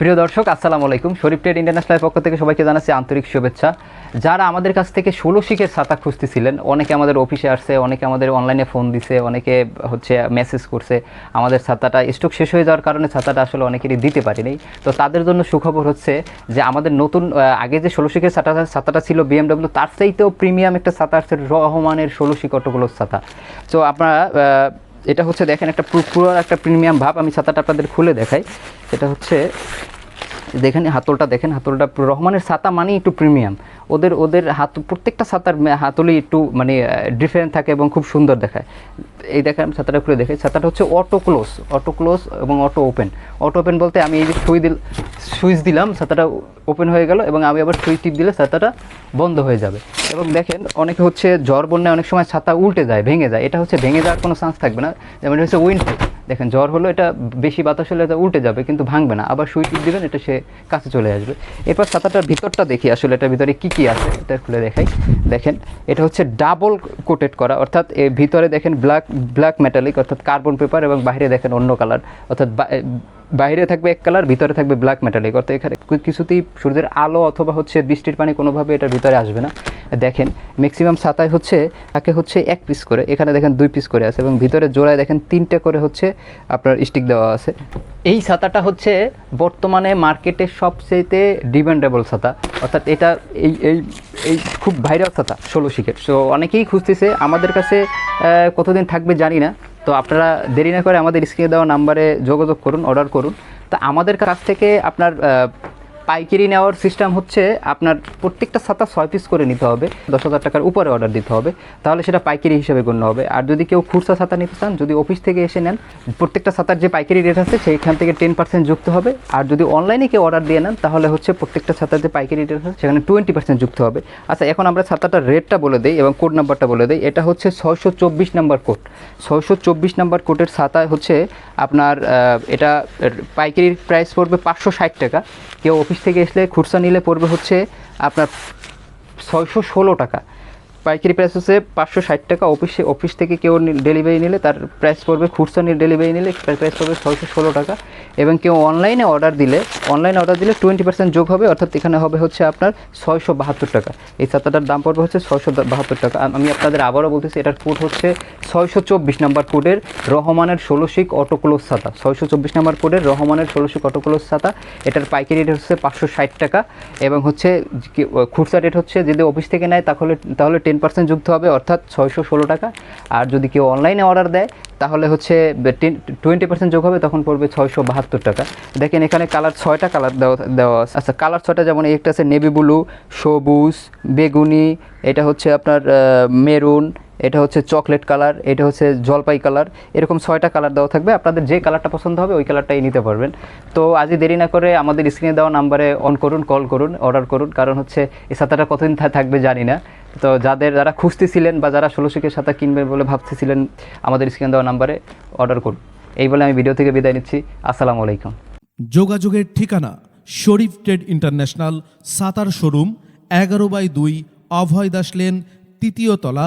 প্রিয় দর্শক, আসসালামু আলাইকুম। শরীফ ট্রেড ইন্টারন্যাশনাল পক্ষ থেকে সবাইকে জানাচ্ছি আন্তরিক শুভেচ্ছা। যারা আমাদের কাছ থেকে ষোলো শিখের ছাতা খুঁজতেছিলেন, অনেকে আমাদের অফিসে আসছে, অনেকে আমাদের অনলাইনে ফোন দিছে, অনেকে হচ্ছে মেসেজ করছে, আমাদের ছাতাটা স্টক শেষ হয়ে যাওয়ার কারণে ছাতাটা আসলে অনেকেরই দিতে পারিনি। তো তাদের জন্য সুখবর হচ্ছে যে আমাদের নতুন আগে যে ষোলো শিখের ছাতা ছাতাটা ছিল বিএমডব্লিউ, তার চাইতেও প্রিমিয়াম একটা ছাতা আসছে রহমানের ষোলো শিখ অটোগুলোর ছাতা। তো আপনারা এটা হচ্ছে দেখেন একটা পুরো একটা প্রিমিয়াম ভাব, আমি ছাতাটা আপনাদের খুলে দেখাই। এটা হচ্ছে দেখেন, হাতলটা দেখেন, হাতলটা রহমানের ছাতা মানেই একটু প্রিমিয়াম ওদের ওদের হাত, প্রত্যেকটা ছাতার হাতলই একটু মানে ডিফারেন্ট থাকে এবং খুব সুন্দর দেখায়। এই দেখেন, আমি ছাতাটা খুলে দেখে ছাতাটা হচ্ছে অটো ক্লোজ অটো ক্লোজ এবং অটো ওপেন অটো ওপেন বলতে আমি এই যে সুই দিল, সুইচ দিলাম, ছাতাটা ওপেন হয়ে গেল এবং আমি আবার সুইচ টিপ দিলে ছাতাটা বন্ধ হয়ে যাবে। এবং দেখেন, অনেকে হচ্ছে জ্বর বন্যায় অনেক সময় ছাতা উল্টে যায়, ভেঙে যায়। এটা হচ্ছে ভেঙে যাওয়ার কোনো চান্স থাকবে না। যেমন হচ্ছে উইন্ড দেখেন, জ্বর হলো এটা বেশি বাতাস হলে এটা উল্টে যাবে, কিন্তু ভাঙবে না। আবার সুই টিপ দিবেন, এটা সে কাছে চলে আসবে। এরপর ছাতাটার ভিতরটা দেখি, আসলে এটার ভিতরে কি কি আছে, এটা খুলে দেখাই। দেখেন, এটা হচ্ছে ডাবল কোটেড করা, অর্থাৎ এর ভিতরে দেখেন ব্ল্যাক ব্ল্যাক মেটালিক অর্থাৎ কার্বন পেপার, এবং বাইরে দেখেন অন্য কালার, অর্থাৎ বাইরে থাকবে এক কালার ভিতরে থাকবে ব্ল্যাক মেটালিক অর্থাৎ এখানে কিছুতেই সূর্যের আলো অথবা হচ্ছে বৃষ্টির পানি কোনোভাবে এটার ভিতরে আসবে না। দেখেন ম্যাক্সিমাম ছাতায় হচ্ছে, তাকে হচ্ছে এক পিস করে, এখানে দেখেন দুই পিস করে আছে এবং ভিতরে জোড়ায় দেখেন তিনটে করে হচ্ছে আপনার স্টিক দেওয়া আছে। এই ছাতাটা হচ্ছে বর্তমানে মার্কেটের সবচেয়েতে ডিমান্ডেবল ছাতা। অর্থাৎ এটা এই এই এই খুব ভাইরাল ছাতা, ষোলো শিখের। সো অনেকেই খুঁজতেছে, আমাদের কাছে কতদিন থাকবে জানি না। তো আপনারা দেরি না করে আমাদের স্ক্রিনে দেওয়া নাম্বারে যোগাযোগ করুন অর্ডার করুন। তা আমাদের কাছ থেকে আপনার পাইকারি নেওয়ার সিস্টেম হচ্ছে আপনার প্রত্যেকটা ছাতা ছয় পিস করে নিতে হবে, দশ হাজার টাকার উপরে অর্ডার দিতে হবে। তাহলে সেটা পাইকারি হিসেবে গণ্য হবে। আর যদি কেউ খুচরা ছাতা নিতে চান, যদি অফিস থেকে এসে নেন, প্রত্যেকটা ছাতার যে পাইকারি রেট আছে, সেইখান থেকে টেন পার্সেন্ট যুক্ত হবে। আর যদি অনলাইনে কেউ অর্ডার দিয়ে নেন, তাহলে হচ্ছে প্রত্যেকটা ছাতার যে পাইকারি রেট আছে, সেখানে টোয়েন্টি পার্সেন্ট যুক্ত হবে। আচ্ছা এখন আমরা ছাতাটার রেটটা বলে দিই এবং কোড নাম্বারটা বলে দিই। এটা হচ্ছে ছয়শো চব্বিশ নাম্বার কোড ছয়শো চব্বিশ নাম্বার কোডের ছাতায় হচ্ছে আপনার এটা এর পাইকারি প্রাইস পড়বে পাঁচশো ষাট টাকা। কেউ অফিস থেকে আসলে খুরসা নিলে পড়বে হচ্ছে আপনার ছয়শো ষোলো টাকা। পাইকারি প্রাইস হচ্ছে পাঁচশো ষাট টাকা। অফিসে, অফিস থেকে কেউ ডেলিভারি নিলে তার প্রাইস পড়বে, খুচরা নিয়ে ডেলিভারি নিলে প্রাইস পড়বে ছয়শো ষোলো টাকা। এবং কেউ অনলাইনে অর্ডার দিলে অনলাইনে অর্ডার দিলে টোয়েন্টি পার্সেন্ট যোগ হবে, অর্থাৎ এখানে হবে হচ্ছে আপনার ছয়শো বাহাত্তর টাকা। এই ছাতাটার দাম পড়বে হচ্ছে ছয়শো বাহাত্তর টাকা। আম- আপনাদের আবারও বলতেছি, এটার কোড হচ্ছে ছয়শো চব্বিশ নাম্বার কোডের রহমানের ষোলোশিক অটোক্লোজ ছাতা। ছয়শো চব্বিশ নাম্বার কোডের রহমানের ষোলোশিক অটোক্লোজ ছাতা। এটার পাইকারি রেট হচ্ছে পাঁচশো ষাট টাকা। এবং হচ্ছে খুচরা রেট হচ্ছে যদি অফিস থেকে নেয়, তাহলে তাহলে টেন পার্সেন্ট যুক্ত হবে, অর্থাৎ ছয়শো ষোলো টাকা। আর যদি কেউ অনলাইনে অর্ডার দেয়, তাহলে হচ্ছে টেন টোয়েন্টি পার্সেন্ট যোগ হবে, তখন পড়বে ছয়শো বাহাত্তর টাকা। দেখেন এখানে কালার ছয়টা কালার দেওয়া দেওয়া আছে। আচ্ছা কালার ছয়টা যেমন একটা আছে নেভি ব্লু সবুজ, বেগুনি, এটা হচ্ছে আপনার মেরুন এটা হচ্ছে চকলেট কালার, এটা হচ্ছে জলপাই কালার, এরকম ছয়টা কালার দেওয়া থাকবে। আপনাদের যে কালারটা পছন্দ হবে, ওই কালারটাই নিতে পারবেন। তো আজই দেরি না করে আমাদের স্ক্রিনে দেওয়া নাম্বারে অন করুন কল করুন অর্ডার করুন, কারণ হচ্ছে এই ছাতাটা কতদিন থাকবে জানি না। তো যাদের, যারা খুঁজতেছিলেন বা যারা ষোলো শিখের ছাতা কিনবেন বলে ভাবতেছিলেন, আমাদের স্ক্রিনে দেওয়া নাম্বারে অর্ডার করুন। এই বলে আমি ভিডিও থেকে বিদায় নিচ্ছি। আসসালামু আলাইকুম। যোগাযোগের ঠিকানা, Sharif trade international, Sattar showroom, এগারো বাই দুই, অভয় দাস লেন, তৃতীয় তলা